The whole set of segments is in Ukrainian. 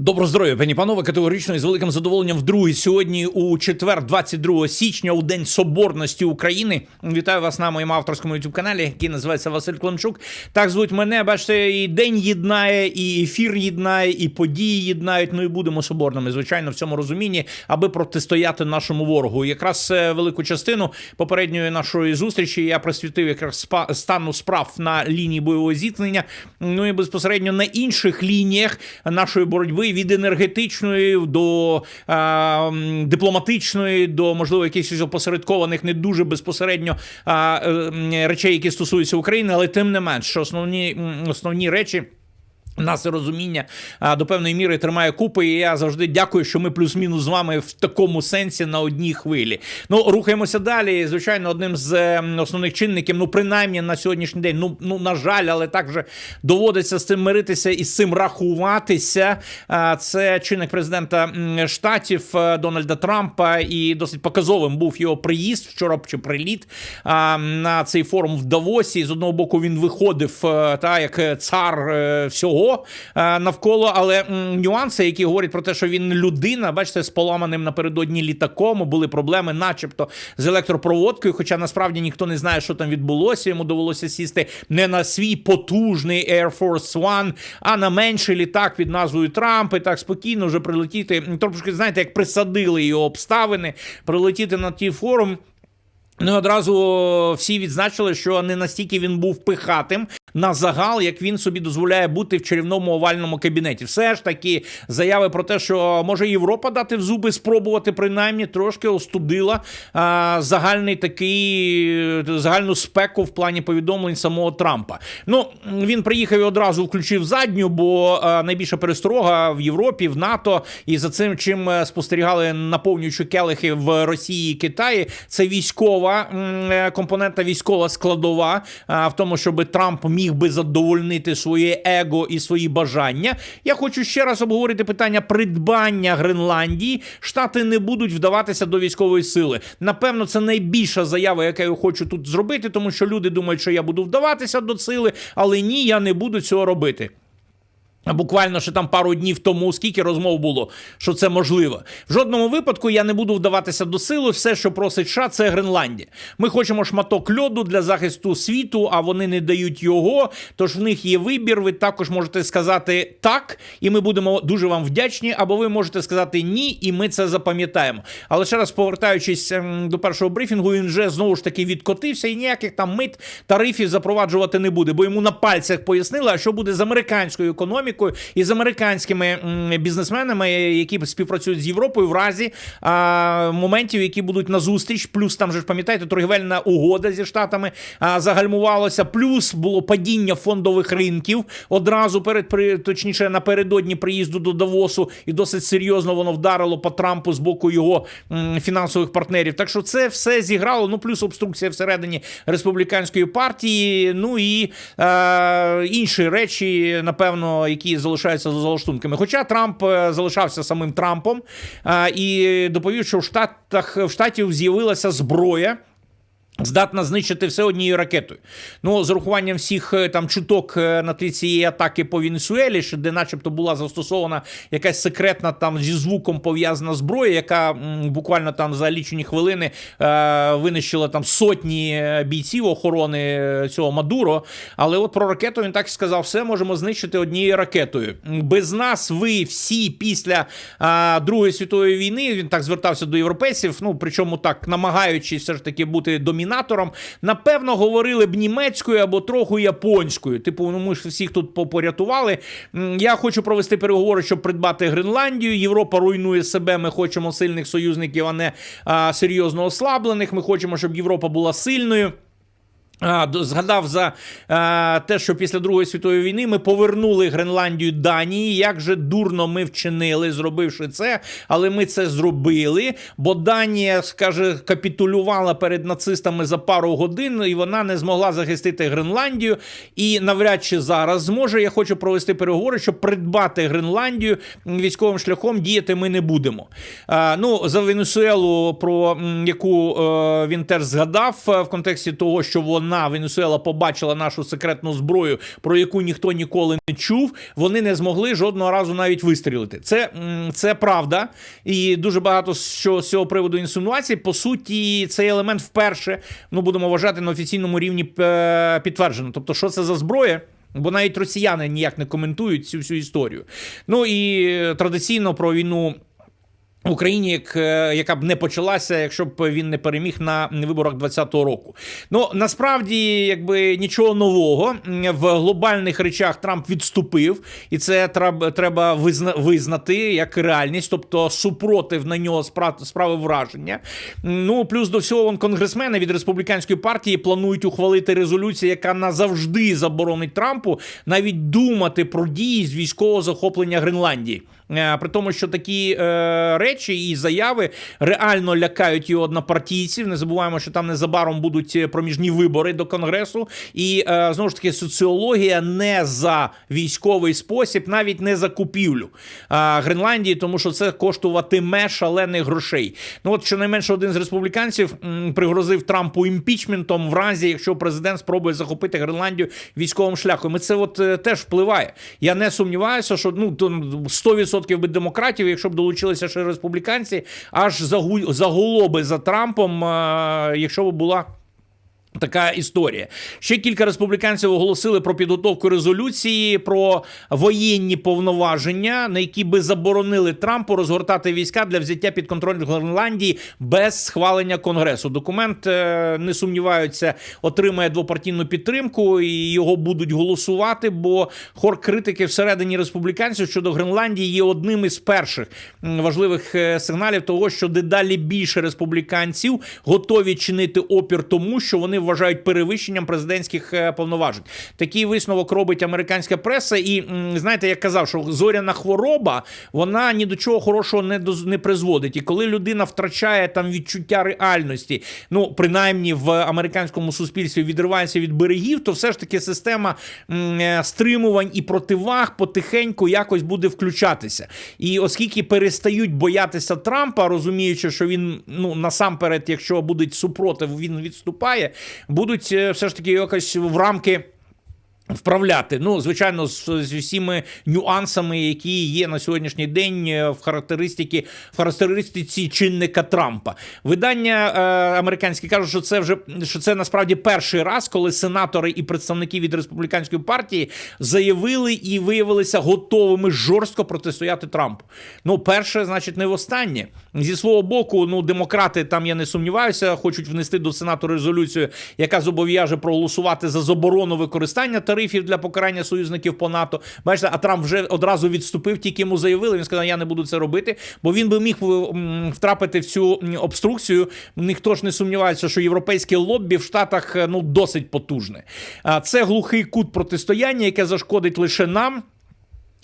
Добро здоров'я, пані панове, категорично і з великим задоволенням вдруге сьогодні у четвер, 22 січня, у День Соборності України. Вітаю вас на моєму авторському youtube каналі, який називається Василь Климчук. Так звуть мене. Бачите, і день єднає, і ефір єднає, і події єднають. Ну і будемо соборними, звичайно, в цьому розумінні, аби протистояти нашому ворогу. Якраз е, велику частину попередньої нашої зустрічі я присвятив якраз стану справ на лінії бойового зіткнення. Ну і безпосередньо на інших лініях нашої боротьби від енергетичної до е, дипломатичної, до можливо якихось опосередкованих, не дуже безпосередньо е, е, речей, які стосуються України, але тим не менш, що основні, основні речі. Нас розуміння до певної міри тримає купи, і я завжди дякую, що ми плюс-мінус з вами в такому сенсі на одній хвилі. Ну рухаємося далі. Звичайно, одним з е, основних чинників, ну принаймні на сьогоднішній день, ну ну на жаль, але так же доводиться з цим миритися і з цим рахуватися. Це чинник президента штатів е, Дональда Трампа, і досить показовим був його приїзд вчора чи приліт на цей форум в Давосі. З одного боку він виходив е, та як цар е, всього е, навколо, але нюанси, які говорять про те, що він людина, бачите, з поламаним напередодні літаком були проблеми, начебто, з електропроводкою. Хоча насправді ніхто не знає, що там відбулося. Йому довелося сісти не на свій потужний Air Force One, а на менший літак під назвою Трамп. І так спокійно вже прилетіти. Трошки знаєте, як присадили його обставини, прилетіти на ті форум. Ну, одразу всі відзначили, що не настільки він був пихатим на загал, як він собі дозволяє бути в чарівному овальному кабінеті. Все ж таки, заяви про те, що може Європа дати в зуби, спробувати принаймні трошки остудила а, загальний такий загальну спеку в плані повідомлень самого Трампа. Ну він приїхав і одразу включив задню, бо а, найбільша пересторога в Європі, в НАТО, і за цим чим е, спостерігали наповнюючи келихи в Росії і Китаї, це військова е, компонента, військова складова а, в тому, щоб Трамп міг би задовольнити своє его і свої бажання. Я хочу ще раз обговорити питання придбання Гренландії. Штати не будуть вдаватися до військової сили. Напевно, це найбільша заява, яку я хочу тут зробити, тому що люди думають, що я буду вдаватися до сили, але ні, я не буду цього робити. Буквально ще там пару днів тому, скільки розмов було, що це можливо. В жодному випадку я не буду вдаватися до сили. Все, що просить США, це Гренландія. Ми хочемо шматок льоду для захисту світу, а вони не дають його. Тож в них є вибір. Ви також можете сказати так, і ми будемо дуже вам вдячні. Або ви можете сказати ні, і ми це запам'ятаємо. Але ще раз повертаючись ем, до першого брифінгу, він вже знову ж таки відкотився і ніяких там мит тарифів запроваджувати не буде, бо йому на пальцях пояснили, а що буде з американською економікою і з американськими бізнесменами, які співпрацюють з Європою в разі а, моментів, які будуть на зустріч. Плюс там же ж пам'ятаєте, торгівельна угода зі штатами а, загальмувалася. Плюс було падіння фондових ринків одразу перед при точніше напередодні приїзду до Давосу, і досить серйозно воно вдарило по Трампу з боку його м, фінансових партнерів. Так що це все зіграло. Ну плюс обструкція всередині республіканської партії. Ну і е, інші речі, напевно, які залишаються за залаштунками. Хоча Трамп е, залишався самим Трампом е, і доповів, що в Штатах в штатів з'явилася зброя. Здатна знищити все однією ракетою. Ну, з урахуванням всіх е, там чуток е, на тлі цієї атаки по Венесуелі, що де, начебто, була застосована якась секретна там зі звуком пов'язана зброя, яка буквально там за лічені хвилини е, винищила там сотні е, бійців охорони цього Мадуро. Але от про ракету він так і сказав: все можемо знищити однією ракетою. Без нас ви всі після е, Другої світової війни він так звертався до європейців. Ну причому так намагаючись все ж таки бути домінатором, напевно, говорили б німецькою або трохи японською. Типу, ну ми ж всіх тут попорятували. Я хочу провести переговори, щоб придбати Гренландію. Європа руйнує себе. Ми хочемо сильних союзників, а не а, серйозно ослаблених. Ми хочемо, щоб Європа була сильною. А, згадав за а, те, що після Другої світової війни ми повернули Гренландію Данії. Як же дурно ми вчинили, зробивши це, але ми це зробили. Бо Данія, скаже, капітулювала перед нацистами за пару годин, і вона не змогла захистити Гренландію. І навряд чи зараз зможе. Я хочу провести переговори, щоб придбати Гренландію військовим шляхом. Діяти ми не будемо. А, ну за Венесуелу, про яку е, він теж згадав е, в контексті того, що вона на Венесуела побачила нашу секретну зброю, про яку ніхто ніколи не чув. Вони не змогли жодного разу навіть вистрілити. Це, це правда, і дуже багато що з цього приводу інсинуацій. По суті, цей елемент вперше ну будемо вважати на офіційному рівні е, підтверджено. Тобто, що це за зброя? Бо навіть росіяни ніяк не коментують цю всю історію. Ну і е, традиційно про війну. Україні, як, е, яка б не почалася, якщо б він не переміг на виборах 2020 року. Ну насправді, якби нічого нового в глобальних речах Трамп відступив, і це треба треба визна, визнати як реальність, тобто супротив на нього спра- справи враження. Ну плюс до всього вон конгресмени від республіканської партії планують ухвалити резолюцію, яка назавжди заборонить Трампу навіть думати про дії з військового захоплення Гренландії. Е, При тому, що такі е, речі і заяви реально лякають його однопартійців. Не забуваємо, що там незабаром будуть проміжні вибори до конгресу, і е, знову ж таки соціологія не за військовий спосіб, навіть не за купівлю е, Гренландії, тому що це коштуватиме шалених грошей. Ну от щонайменше один з республіканців м, пригрозив Трампу імпічментом в разі, якщо президент спробує захопити Гренландію військовим шляхом. І це от е, теж впливає. Я не сумніваюся, що ну то 100% би демократів, якщо б долучилися ще республіканці, аж загу- загуло би за Трампом, якщо б була. Така історія. Ще кілька республіканців оголосили про підготовку резолюції про воєнні повноваження, на які би заборонили Трампу розгортати війська для взяття під контроль Гренландії без схвалення конгресу. Документ е, не сумніваються, отримає двопартійну підтримку і його будуть голосувати. Бо хор критики всередині республіканців щодо Гренландії є одним із перших важливих е, сигналів того, що дедалі більше республіканців готові чинити опір тому, що вони вважають перевищенням президентських е, повноважень. Такий висновок робить американська преса. І знаєте, я казав, що зоряна хвороба вона ні до чого хорошого не не призводить. І коли людина втрачає там відчуття реальності, ну принаймні в американському суспільстві відривається від берегів, то все ж таки система е, стримувань і противаг потихеньку якось буде включатися. І оскільки перестають боятися Трампа, розуміючи, що він ну насамперед, якщо буде супротив, він відступає, будуть е, все ж таки якось в рамки. Вправляти, ну звичайно, з, з усіми нюансами, які є на сьогоднішній день е, в характеристики в характеристиці чинника Трампа. Видання е, американське кажуть, що це вже що це насправді перший раз, коли сенатори і представники від республіканської партії заявили і виявилися готовими жорстко протистояти Трампу. Ну, перше, значить, не востаннє. Зі свого боку, ну демократи там я не сумніваюся, хочуть внести до сенату резолюцію, яка зобов'яже проголосувати за заборону використання тарифів для покарання союзників по НАТО. Бачите, а Трамп вже одразу відступив, тільки йому заявили. Він сказав, я не буду це робити, бо він би міг втрапити в цю обструкцію. Ніхто ж не сумнівається, що європейське лоббі в Штатах е, ну досить потужне. А це глухий кут протистояння, яке зашкодить лише нам.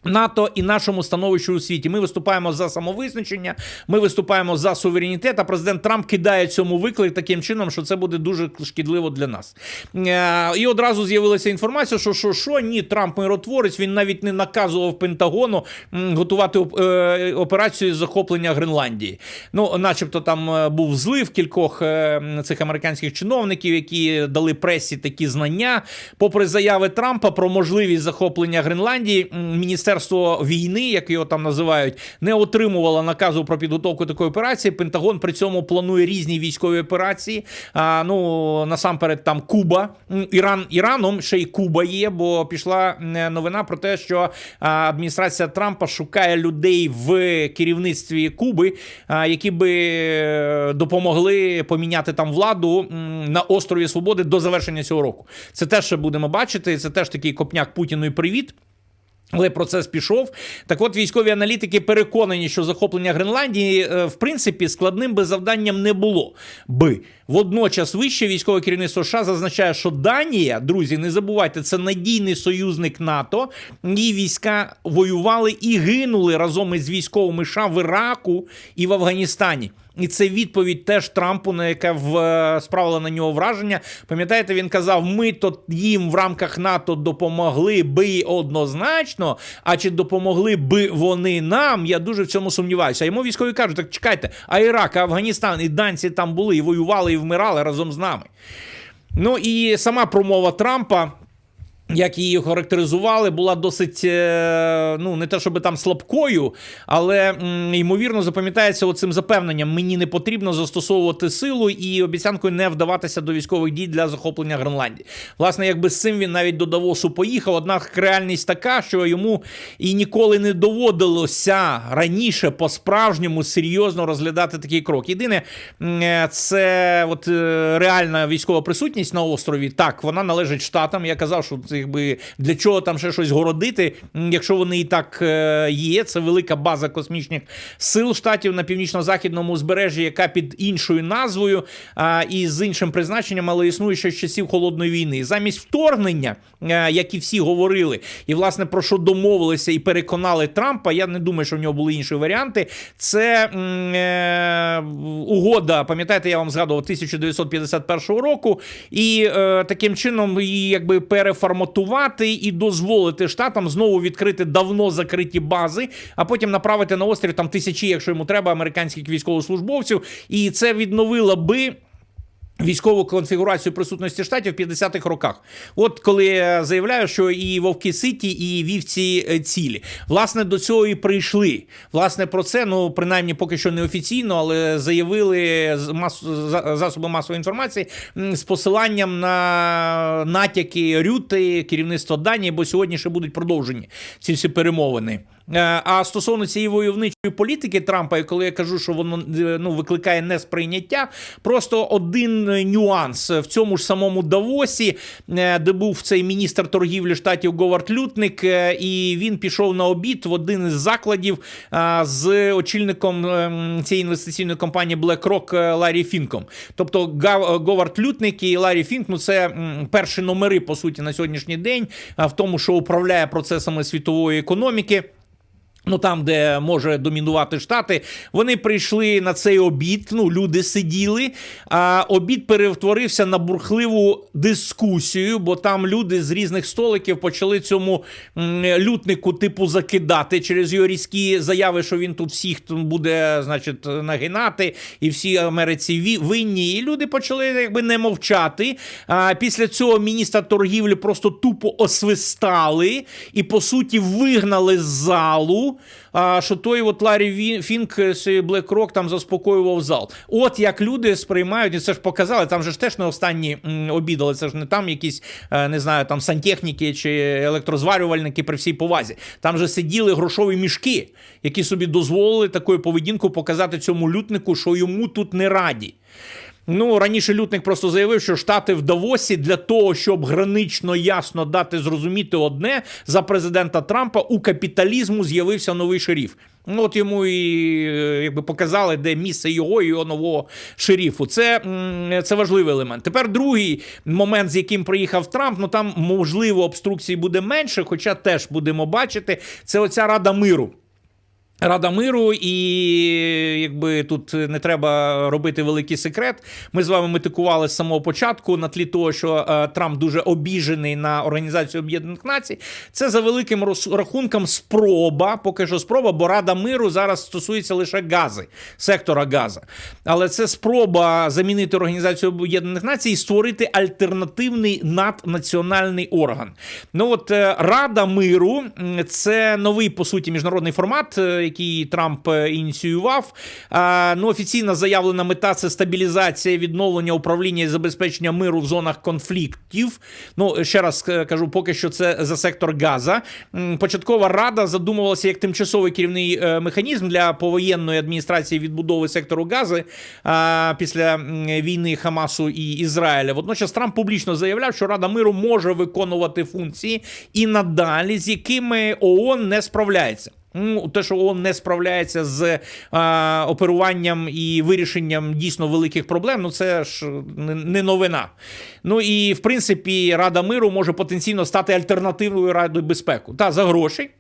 НАТО і нашому становищу у світі. Ми виступаємо за самовизначення, ми виступаємо за суверенітет. А президент Трамп кидає цьому виклик таким чином, що це буде дуже шкідливо для нас. Е, І одразу з'явилася інформація, що що, що ні, Трамп миротворець. Він навіть не наказував Пентагону готувати е, операцію з захоплення Гренландії. Ну, начебто, там е, був злив кількох е, цих американських чиновників, які дали пресі такі знання. Попри заяви Трампа про можливість захоплення Гренландії, м, міністерство війни, як його там називають, не отримувало наказу про підготовку такої операції. Пентагон при цьому планує різні військові операції. А, ну насамперед, там Куба, Іран Іраном ще й Куба є, бо пішла новина про те, що адміністрація Трампа шукає людей в керівництві Куби, які би е, допомогли поміняти там владу на острові Свободи до завершення цього року. Це теж ще будемо бачити. Це теж такий копняк Путіну і привіт. Але процес пішов. Так от військові аналітики переконані, що захоплення Гренландії, е, в принципі, складним би завданням не було би. Водночас вище військове керівництво США зазначає, що Данія, друзі, не забувайте, це надійний союзник НАТО. Її війська воювали і гинули разом із військовими США в Іраку і в Афганістані. І це відповідь теж Трампу, на яке в е, справила на нього враження. Пам'ятаєте, він казав: ми то їм в рамках НАТО допомогли би однозначно. А чи допомогли би вони нам? Я дуже в цьому сумніваюся. А йому військові кажуть: так чекайте, а Ірак, а Афганістан і данці там були і воювали, і вмирали разом з нами. Ну і сама промова Трампа. Як її характеризували, була досить е, ну не те, щоб там слабкою, але ймовірно запам'ятається оцим запевненням: мені не потрібно застосовувати силу і обіцянкою не вдаватися до військових дій для захоплення Гренландії. Власне, якби з цим він навіть до Давосу поїхав. Однак реальність така, що йому і ніколи не доводилося раніше по-справжньому серйозно розглядати такий крок. Єдине, е, це от е, реальна військова присутність на острові. Так, вона належить штатам. Я казав, що це якби для чого там ще щось городити, якщо вони і так е, є. Це велика база космічних сил штатів на північно-західному узбережжі, яка під іншою назвою а, і з іншим призначенням, але існує ще з часів холодної війни. Замість вторгнення, е, як і всі говорили, і власне про що домовилися і переконали Трампа. Я не думаю, що в нього були інші варіанти. Це е, угода, пам'ятаєте, я вам згадував 1951 року, і е, таким чином її якби переформатувати і дозволити штатам знову відкрити давно закриті бази, а потім направити на острів там тисячі, якщо йому треба, американських військовослужбовців, і це відновило би. Військову конфігурацію присутності штатів в 50-х роках. От коли я заявляю, що і Вовки Ситі, і вівці е, цілі. Власне, до цього і прийшли. Власне, про це, ну принаймні, поки що не офіційно, але заявили мас... за- засоби масової інформації з посиланням на натяки Рюти, керівництва Данії, бо сьогодні ще будуть продовжені ці всі перемовини. Е, А стосовно цієї войовничої політики Трампа, і коли я кажу, що воно е, ну викликає несприйняття, просто один е, нюанс в цьому ж самому Давосі, де був цей міністр торгівлі штатів Говард Лютник, і він пішов на обід в один із закладів з очільником цієї інвестиційної компанії BlackRock Ларі Фінком. Тобто Говард Лютник і Ларі Фінк, ну це перші номери по суті на сьогоднішній день в тому, що управляє процесами світової економіки. Ну там, де може домінувати штати, вони прийшли на цей обід. Ну, люди сиділи. А обід перетворився на бурхливу дискусію, бо там люди з різних столиків почали цьому лютнику типу закидати через його різкі заяви, що він тут всіх буде, значить, нагинати, і всі Америці винні. І люди почали якби не мовчати. А після цього міністра торгівлі просто тупо освистали і по суті вигнали з залу. А що той от Ларі Фінк з BlackRock там заспокоював зал. От як люди сприймають, і це ж показали. Там же ж теж не останні обідали. Це ж не там якісь, е, не знаю, там сантехніки чи електрозварювальники при всій повазі. Там же сиділи грошові мішки, які собі дозволили такою поведінкою показати цьому лютнику, що йому тут не раді. Ну, раніше Лютник просто заявив, що штати в Давосі для того, щоб гранично ясно дати зрозуміти одне за президента Трампа у капіталізму з'явився новий шеріф. Ну, от йому і е, якби показали, де місце його і його нового шеріфу. Це, це важливий елемент. Тепер другий момент, з яким приїхав Трамп, ну там можливо обструкцій буде менше, хоча теж будемо бачити. Це оця Рада миру. Рада миру, і якби тут не треба робити великий секрет. Ми з вами метикували з самого початку на тлі того, що е, Трамп дуже обіжений на Організацію Об'єднаних Націй. Це за великим рахунком спроба, поки що спроба, бо Рада миру зараз стосується лише гази, сектора газа. Але це спроба замінити Організацію Об'єднаних Націй і створити альтернативний наднаціональний орган. Ну от е, Рада миру це новий по суті міжнародний формат, е, який Трамп е, ініціював. Ну, офіційно заявлена мета це стабілізація, відновлення управління і забезпечення миру в зонах конфліктів. Ну ще раз е, кажу, поки що це за сектор Газа. Початкова рада задумувалася як тимчасовий керівний е, механізм для повоєнної адміністрації відбудови сектору Гази після війни Хамасу і Ізраїля. Водночас Трамп публічно заявляв, що Рада миру може виконувати функції і надалі, з якими ООН не справляється. Ну, те, що ООН не справляється з а, оперуванням і вирішенням дійсно великих проблем, ну це ж не, новина. Ну і в принципі Рада миру може потенційно стати альтернативною Радою безпеки. Та за гроші.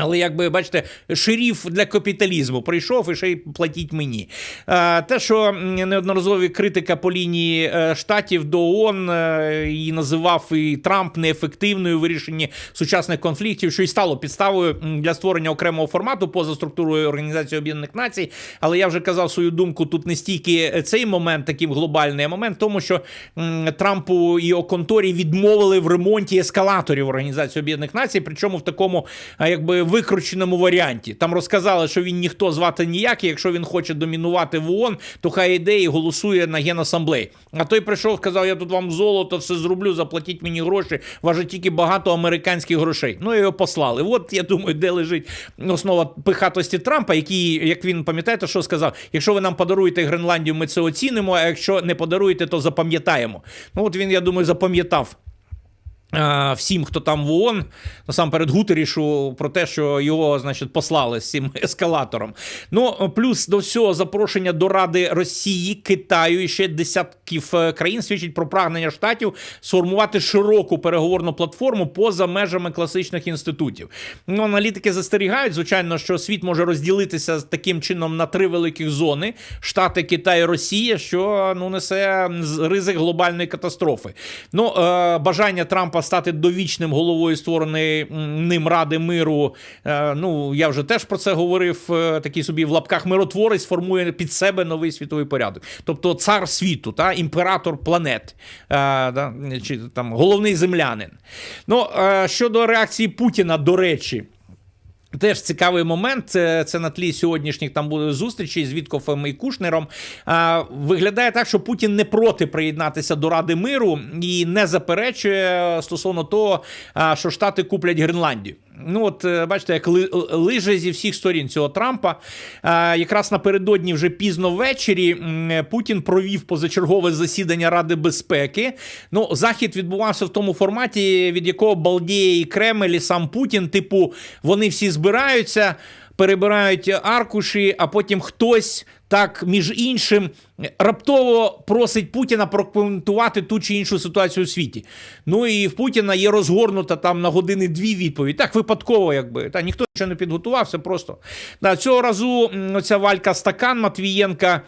Але якби бачите, шеріф для капіталізму прийшов і ще й платіть мені. Е, Те, що неодноразові критика по лінії е, штатів до ООН е, її називав і Трамп неефективною вирішенні сучасних конфліктів, що й стало підставою для створення окремого формату поза структурою Організації Об'єднаних Націй. Але я вже казав свою думку. Тут не стільки цей момент, такий глобальний а момент, тому що Трампу і його конторі відмовили в ремонті ескалаторів Організації Об'єднаних Націй, причому в такому, якби викрученому варіанті. Там розказали, що він ніхто звати ніякий. Якщо він хоче домінувати в ООН, то хай іде і голосує на генасамблеї. А той прийшов, сказав: я тут вам золото все зроблю, заплатіть мені гроші. Важить тільки багато американських грошей. Ну і його послали. От я думаю, де лежить основа пихатості Трампа, який, як він пам'ятаєте, що сказав: якщо ви нам подаруєте Гренландію, ми це оцінимо. А якщо не подаруєте, то запам'ятаємо. Ну от він, я думаю, запам'ятав. А, Всім, хто там в ООН, насамперед Гутерішу, про те, що його, значить, послали з цим ескалатором. Ну, плюс до всього запрошення до Ради Росії, Китаю і ще десятків е, країн свідчить про прагнення штатів сформувати широку переговорну платформу поза межами класичних інститутів. Ну, аналітики застерігають, звичайно, що світ може розділитися таким чином на три великих зони: Штати, Китай, Росія, що ну несе ризик глобальної катастрофи. Ну, е, бажання Трампа стати довічним головою створеної ним Ради миру. Е, ну я вже теж про це говорив. Е, такий собі в лапках миротворець формує під себе новий світовий порядок. Тобто цар світу, та імператор планет, е, чи там головний землянин. Ну щодо реакції Путіна, до речі. Теж цікавий момент. Це, це на тлі сьогоднішніх там були зустрічей з Віткофом і Кушнером. А, Виглядає так, що Путін не проти приєднатися до Ради миру і не заперечує стосовно того, а, що Штати куплять Гренландію. Ну, от е, бачите, як ли, лиже зі всіх сторін цього Трампа. А, якраз напередодні, вже пізно ввечері, Путін провів позачергове засідання Ради безпеки. Ну, захід відбувався в тому форматі, від якого балдіє і Кремль, і сам Путін. Типу, вони всі збираються, перебирають аркуші, а потім хтось так між іншим раптово просить Путіна прокоментувати ту чи іншу ситуацію у світі. Ну і в Путіна є розгорнута там на години дві відповідь. Так випадково, якби та ніхто нічого не підготувався. Просто да, цього разу оця Валька Стакан Матвієнка,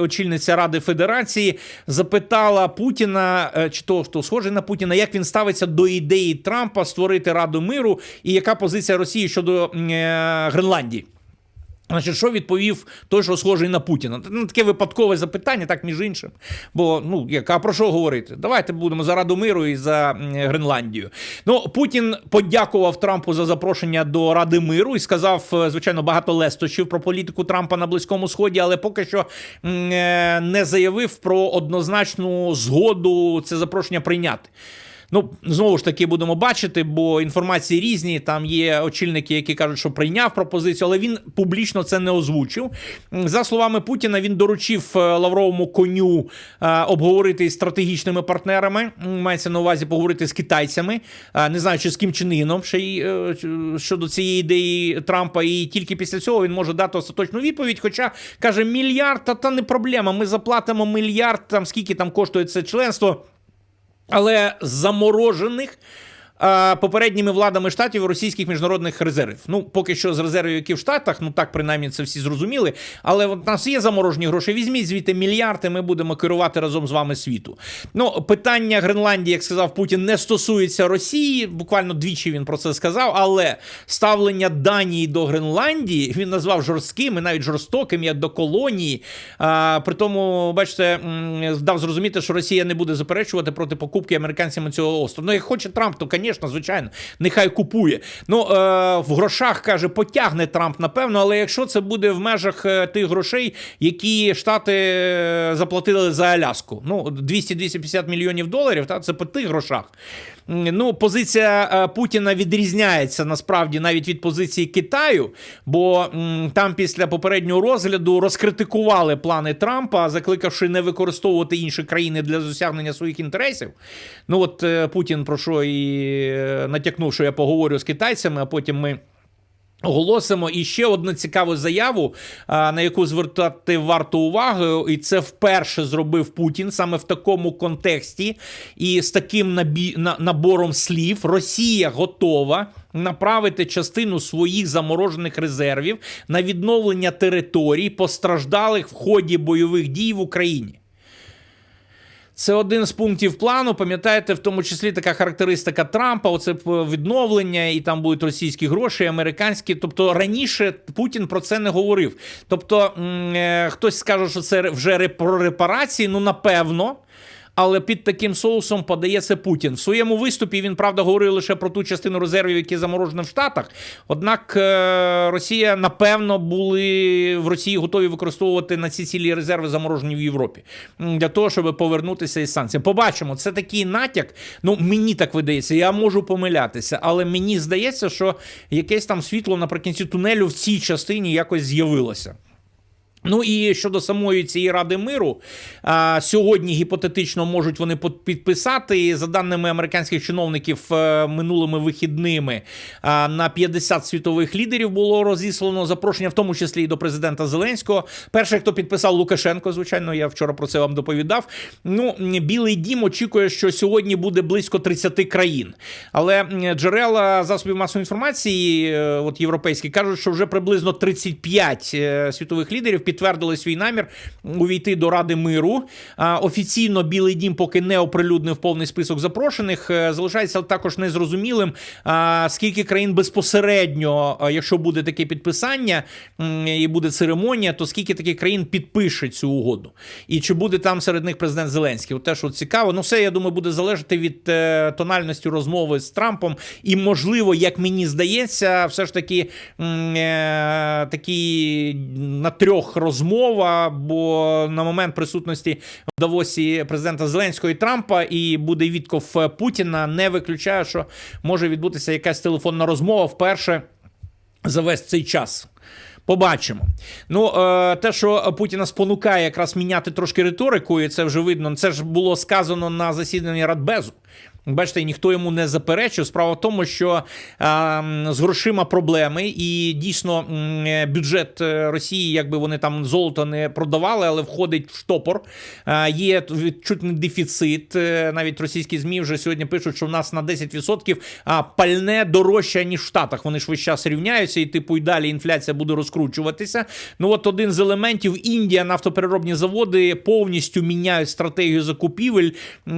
очільниця Ради Федерації, запитала Путіна, чи то хто схожий на Путіна, як він ставиться до ідеї Трампа створити Раду миру, і яка позиція Росії щодо Гренландії. Значить, що відповів той, що схожий на Путіна? Ну, Таке випадкове запитання, так між іншим. Бо ну як, а про що говорити? Давайте будемо за Раду миру і за Гренландію. Ну, Путін подякував Трампу за запрошення до Ради миру і сказав, е, звичайно, багато лестощів про політику Трампа на Близькому Сході, але поки що е, не заявив про однозначну згоду це запрошення прийняти. Ну, знову ж таки, будемо бачити, бо інформації різні. Там є очільники, які кажуть, що прийняв пропозицію, але він публічно це не озвучив. За словами Путіна, він доручив е, Лавровому коню е, обговорити із стратегічними партнерами. Мається на увазі поговорити з китайцями, е, не знаю, чи з Кім Чен Іном, ще й щодо цієї ідеї Трампа. І тільки після цього він може дати остаточну відповідь. Хоча каже, мільярд, та не проблема. Ми заплатимо мільярд, там скільки там коштує це членство. Але заморожених попередніми владами штатів російських міжнародних резервів. Ну, поки що з резервів, які в Штатах, ну так принаймні це всі зрозуміли. Але от нас є заморожені гроші. Візьміть звідти мільярди, ми будемо керувати разом з вами світу. Ну, питання Гренландії, як сказав Путін, не стосується Росії. Буквально двічі він про це сказав. Але ставлення Данії до Гренландії він назвав жорстким і навіть жорстоким, як до колонії. А, При тому, бачите, дав зрозуміти, що Росія не буде заперечувати проти покупки американцями цього острову. Ну, як хоче Трамп, то, звісно, звісно, звичайно, нехай купує. Ну, е, в грошах каже, потягне Трамп, напевно, але якщо це буде в межах е, тих грошей, які Штати е, заплатили за Аляску, ну 200-250 мільйонів доларів, та це по тих грошах. Ну, позиція е, Путіна відрізняється насправді навіть від позиції Китаю, бо там після попереднього розгляду розкритикували плани Трампа, закликавши не використовувати інші країни для досягнення своїх інтересів. Ну от Путін про що і натякнув, що я поговорю з китайцями, а потім ми. Оголосимо і ще одну цікаву заяву, на яку звертати варто увагу, і це вперше зробив Путін саме в такому контексті і з таким набі... набором слів. Росія готова направити частину своїх заморожених резервів на відновлення територій, постраждалих в ході бойових дій в Україні. Це один з пунктів плану. Пам'ятаєте, в тому числі така характеристика Трампа: оце відновлення, і там будуть російські гроші, американські. Тобто раніше Путін про це не говорив. Тобто е, хтось скаже, що це вже про репарації. Ну напевно. Але під таким соусом подається Путін. В своєму виступі він правда говорив лише про ту частину резервів, які заморожені в Штатах. Однак е, Росія, напевно, були в Росії готові використовувати на ці цілі резерви заморожені в Європі для того, щоб повернутися із санкцій. Побачимо, це такий натяк. Ну мені так видається, я можу помилятися, але мені здається, що якесь там світло наприкінці тунелю в цій частині якось з'явилося. Ну і щодо самої цієї ради миру, сьогодні гіпотетично можуть вони підписати. За даними американських чиновників е, минулими вихідними на 50 світових лідерів було розіслано запрошення, в тому числі і до президента Зеленського. Перший, хто підписав Лукашенко, звичайно, я вчора про це вам доповідав. Ну, Білий Дім очікує, що сьогодні буде близько 30 країн. Але джерела засобів масової інформації, е, от європейські, кажуть, що вже приблизно 35 е, світових лідерів підтвердили свій намір увійти до Ради миру. Офіційно Білий Дім поки не оприлюднив повний список запрошених. Е, Залишається також незрозумілим, скільки країн безпосередньо, якщо буде таке підписання і буде церемонія, то скільки таких країн підпише цю угоду? І чи буде там серед них президент Зеленський? От теж от цікаво. Ну, все, я думаю, буде залежати від е, тональності розмови з Трампом. І, можливо, як мені здається, все ж таки е, такі на трьох розмова, бо на момент присутності в Давосі президента Зеленського і Трампа і буде Вітков Путіна, не виключаю, що може відбутися якась телефонна розмова вперше за весь цей час. Побачимо. Ну, е, те, що Путіна спонукає якраз міняти трошки риторику, і це вже видно. Це ж було сказано на засіданні Радбезу. Бачите, ніхто йому не заперечив. Справа в тому, що е, з грошима проблеми, і дійсно бюджет е, Росії, якби вони там золото не продавали, але входить в штопор. Е, є відчутний дефіцит. Е, Навіть російські змі вже сьогодні пишуть, що в нас на 10% пальне дорожче ніж в Штатах. Вони ж весь час рівняються, і типу і далі інфляція буде розкручуватися. Ну от один з елементів Індія нафтопереробні заводи повністю міняють стратегію закупівель,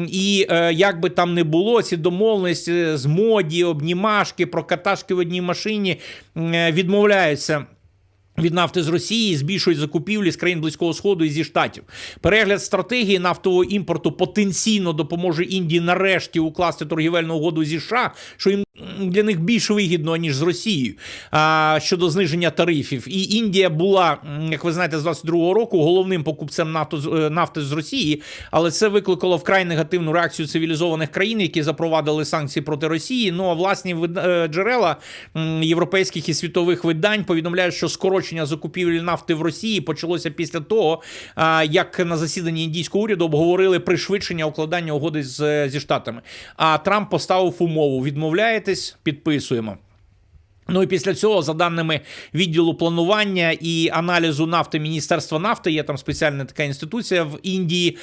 і як би там не було, ці домовленості з моді, обнімашки, про каташки в одній машині е, відмовляються. Від нафти з Росії збільшують закупівлі з країн Близького Сходу і зі штатів. Перегляд стратегії нафтового імпорту потенційно допоможе Індії нарешті укласти торгівельну угоду зі США, що їм для них більш вигідно ніж з Росією а, щодо зниження тарифів. І Індія була, як ви знаєте, з 22-го року головним покупцем нафту з- е, нафти з Росії, але це викликало вкрай негативну реакцію цивілізованих країн, які запровадили санкції проти Росії. Ну а власні е, джерела європейських і світових видань повідомляють, що скорочення закупівель нафти в Росії почалося після того, як на засіданні індійського уряду обговорили пришвидшення укладання угоди з, зі штатами. А Трамп поставив умову: відмовляєтесь, підписуємо. Ну і після цього, за даними відділу планування і аналізу нафти Міністерства нафти, є там спеціальна така інституція в Індії.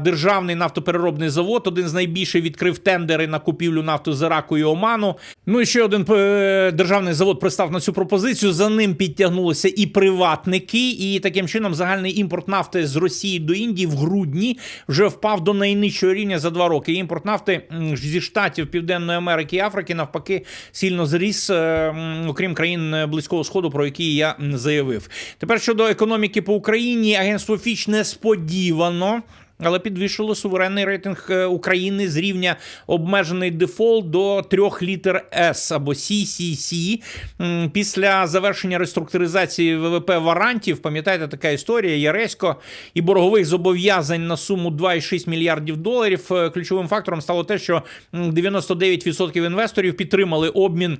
Державний нафтопереробний завод, один з найбільших відкрив тендери на купівлю нафти з Іраку і Оману. Ну і ще один е, державний завод пристав на цю пропозицію. За ним підтягнулися і приватники, і таким чином загальний імпорт нафти з Росії до Індії в грудні вже впав до найнижчого рівня за два роки. Імпорт нафти зі штатів Південної Америки і Африки навпаки сильно зріс, е, окрім країн Близького Сходу, про які я заявив. Тепер щодо економіки по Україні, агентство Фіч несподівано. Але підвищило суверенний рейтинг е, України з рівня обмежений дефолт до трьох літер С або CCC. Після завершення реструктуризації ВВП варантів, пам'ятаєте, така історія Яресько і боргових зобов'язань на суму 2,6 мільярдів доларів. Е, Ключовим фактором стало те, що м, 99% інвесторів підтримали обмін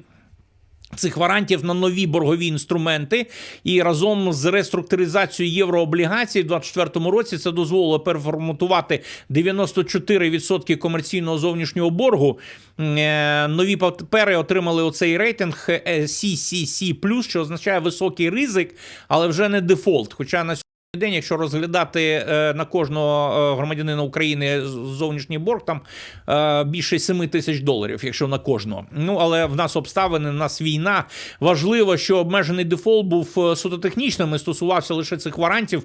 Цих варантів на нові боргові інструменти, і разом з реструктуризацією єврооблігацій в 2024 році це дозволило переформатувати 94% комерційного зовнішнього боргу. Е, Нові папери отримали оцей рейтинг е, CCC+, що означає високий ризик, але вже не дефолт. Хоча на День, якщо розглядати е, на кожного е, громадянина України зовнішній борг, там е, більше 7 тисяч доларів, якщо на кожного. Ну але в нас обставини, в нас війна. Важливо, що обмежений дефолт був суто технічним і стосувався лише цих варантів,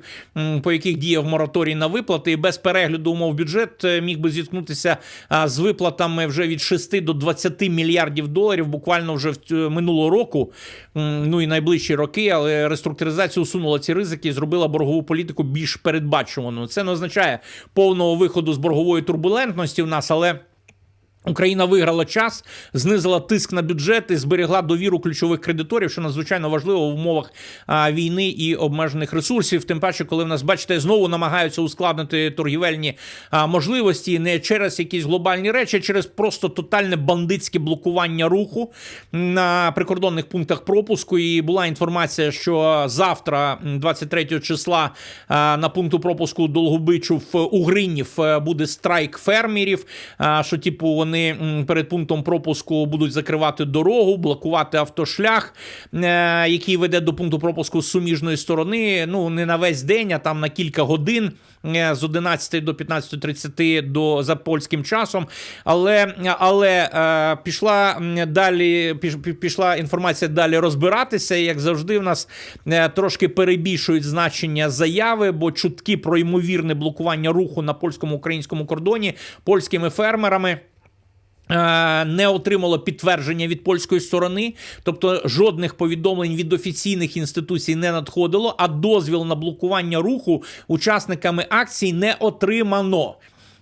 по яких діяв мораторій на виплати, і без перегляду умов бюджет міг би зіткнутися з виплатами вже від 6 до 20 мільярдів доларів, буквально вже минулого року, ну і найближчі роки. Але реструктуризація усунула ці ризики і зробила боргову політику більш передбачуваною. Це не означає повного виходу з боргової турбулентності в нас, але. Україна виграла час, знизила тиск на бюджет і зберегла довіру ключових кредиторів, що надзвичайно важливо в умовах війни і обмежених ресурсів. Тим паче, коли в нас бачите, знову намагаються ускладнити торгівельні можливості не через якісь глобальні речі, а через просто тотальне бандитське блокування руху на прикордонних пунктах пропуску. І була інформація, що завтра, м, 23 числа, на пункту пропуску Долгобичу в Угринів е, буде страйк фермерів. Що, типу, вони м, перед пунктом пропуску будуть закривати дорогу, блокувати автошлях, е, який веде до пункту пропуску з суміжної сторони. Ну не на весь день, а там на кілька годин. е, З 11 до 15.30 до за польським часом, але але е, пішла далі. Пішла інформація далі розбиратися. Як завжди, в нас трошки перебільшують значення заяви, бо чутки про ймовірне блокування руху на польському-українському кордоні польськими фермерами. Е, Не отримало підтвердження від польської сторони, тобто жодних повідомлень від офіційних інституцій не надходило, а дозвіл на блокування руху учасниками акцій не отримано.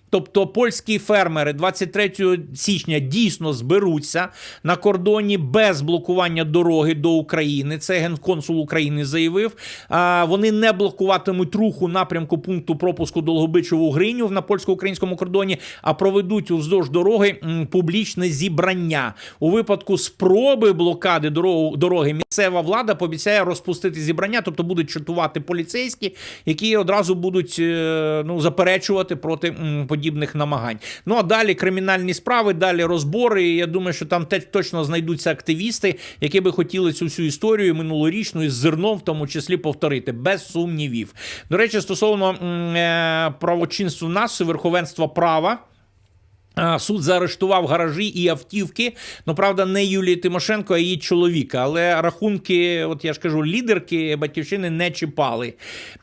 Тобто польські фермери 23 січня дійсно зберуться на кордоні без блокування дороги до України. Це генконсул України заявив. А вони не блокуватимуть руху напрямку пункту пропуску Долгобичеву Гринів на польсько-українському кордоні, а проведуть уздовж дороги публічне зібрання. У випадку спроби блокади дороги місцева влада пообіцяє розпустити зібрання, тобто будуть чатувати поліцейські, які одразу будуть е, ну, заперечувати проти подібних намагань. Ну а далі кримінальні справи, далі розбори. І я думаю, що там точно знайдуться активісти, які би хотіли цю всю історію минулорічну із зерном, в тому числі повторити, без сумнівів. До речі, стосовно е, правочинства нас, верховенства права. Суд заарештував гаражі і автівки. Ну, правда, не Юлії Тимошенко, а її чоловіка. Але рахунки, от я ж кажу, лідерки батьківщини не чіпали.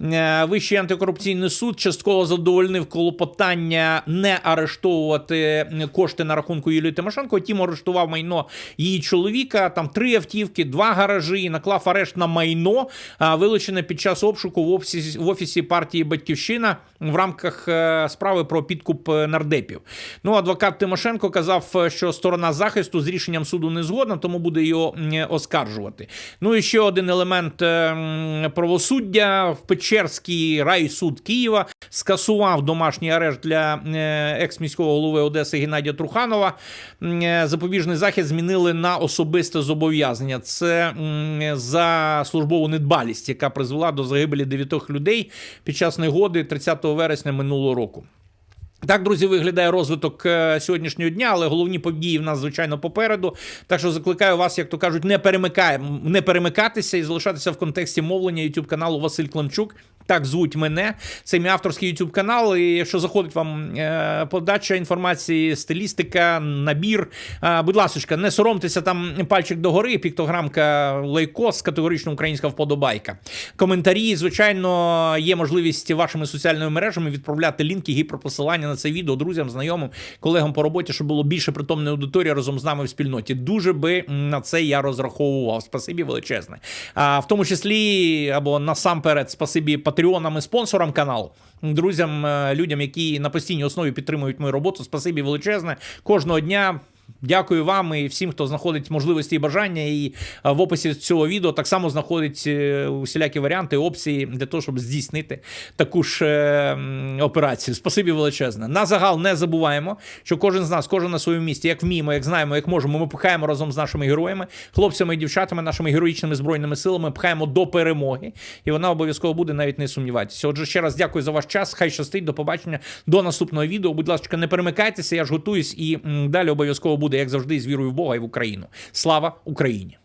Е, Вищий антикорупційний суд частково задовольнив клопотання не арештовувати кошти на рахунку Юлії Тимошенко. Тім арештував майно її чоловіка. Там три автівки, два гаражі. Наклав арешт на майно, вилучене під час обшуку в офісі, в офісі партії Батьківщина в рамках е, справи про підкуп е, нардепів. Ну, адвокат Тимошенко казав, е, що сторона захисту з рішенням суду не згодна, тому буде його м, оскаржувати. Ну і ще один елемент е, правосуддя в Печерський райсуд Києва скасував домашній арешт для е, екс-міського голови Одеси Геннадія Труханова. Е, Запобіжний захід змінили на особисте зобов'язання. Це за службову недбалість, яка призвела до загибелі дев'ятьох людей під час негоди 30 вересня минулого року. Так, друзі, виглядає розвиток е, сьогоднішнього дня, але головні події в нас, звичайно, попереду. Так що закликаю вас, як то кажуть, не перемикає, не перемикатися і залишатися в контексті мовлення YouTube каналу Василь Климчук. Так звуть мене. Це мій авторський YouTube канал. І якщо заходить вам е, подача інформації, стилістика, набір, е, будь ласка, не соромтеся там пальчик догори, піктограмка лайкос, категорично українська вподобайка. Коментарі, звичайно, є можливість вашими соціальними мережами відправляти лінки, гіперпосилання на це відео друзям, знайомим, колегам по роботі, щоб було більше притомної аудиторії разом з нами в спільноті. Дуже би на це я розраховував. Спасибі величезне. А в тому числі або насамперед, спасибі патреонам і спонсорам каналу. Друзям, е, людям, які на постійній основі підтримують мою роботу. Спасибі величезне. Кожного дня Дякую вам і всім, хто знаходить можливості і бажання. І е, в описі цього відео так само знаходить е, усілякі варіанти, опції для того, щоб здійснити таку ж е, операцію. Спасибі величезне. На загал не забуваємо, що кожен з нас, кожен на своєму місці, як вміємо, як знаємо, як можемо, ми пихаємо разом з нашими героями, хлопцями і дівчатами, нашими героїчними збройними силами, пхаємо до перемоги, і вона обов'язково буде, навіть не сумнівайтеся. Отже, ще раз дякую за ваш час. Хай щастить, до побачення, до наступного відео. Будь ласка, не перемикайтеся, я ж готуюсь і далі обов'язково буде, як завжди, з вірою в Бога і в Україну. Слава Україні!